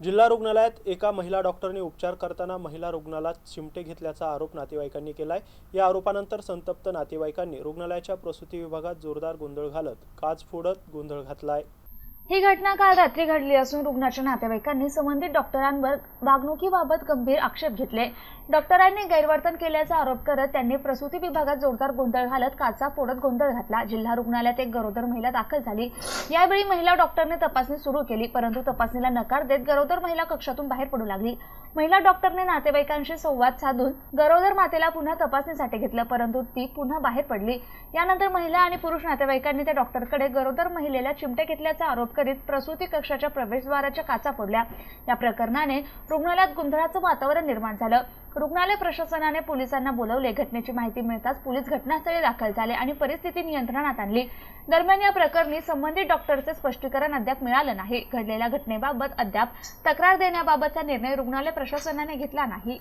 जिल्हा रुग्णालयात एका महिला डॉक्टरने उपचार करताना महिला रुग्णाला चिमटे घेतल्याचा आरोप नातेवाईकांनी केलाय. या आरोपानंतर संतप्त नातेवाईकांनी रुग्णालयाच्या प्रसूती विभागात जोरदार गोंधळ घालत काच फोडत गोंधळ घातलाय. ही घटना काल रात्री घडली असून रुग्णाच्या नातेवाईकांनी संबंधित डॉक्टरांवर वागणुकीबाबत गंभीर आक्षेप घेतले. डॉक्टरांनी गैरवर्तन केल्याचा आरोप करत त्यांनी प्रसूती विभागात जोरदार गोंधळ घालत काचा फोडत गोंधळ घातला. जिल्हा रुग्णालयात एक गरोदर महिला दाखल झाली. यावेळी महिला डॉक्टरने तपासणी सुरू केली परंतु तपासणीला नकार देत गरोदर महिला कक्षातून बाहेर पडू लागली. महिला डॉक्टरने नातेवाईकांशी संवाद साधून गरोदर मातेला पुन्हा तपासणीसाठी घेतलं परंतु ती पुन्हा बाहेर पडली. यानंतर महिला आणि पुरुष नातेवाईकांनी त्या डॉक्टरकडे गरोदर महिलेला चिमटे घेतल्याचा आरोप करीत प्रसूती कक्षाच्या प्रवेशद्वाराच्या काचा फोडल्या. या प्रकरणाने रुग्णालयात गोंधळाचं वातावरण निर्माण झालं. रुग्णालय प्रशासनाने पोलिसांना बोलवले. घटनेची माहिती मिळताच पोलीस घटनास्थळी दाखल झाले आणि परिस्थिती नियंत्रणात आणली. दरम्यान या प्रकरणी संबंधित डॉक्टरचे स्पष्टीकरण अद्याप मिळालं नाही. घडलेल्या घटनेबाबत अद्याप तक्रार देण्याबाबतचा निर्णय रुग्णालय प्रशासनाने घेतला नाही.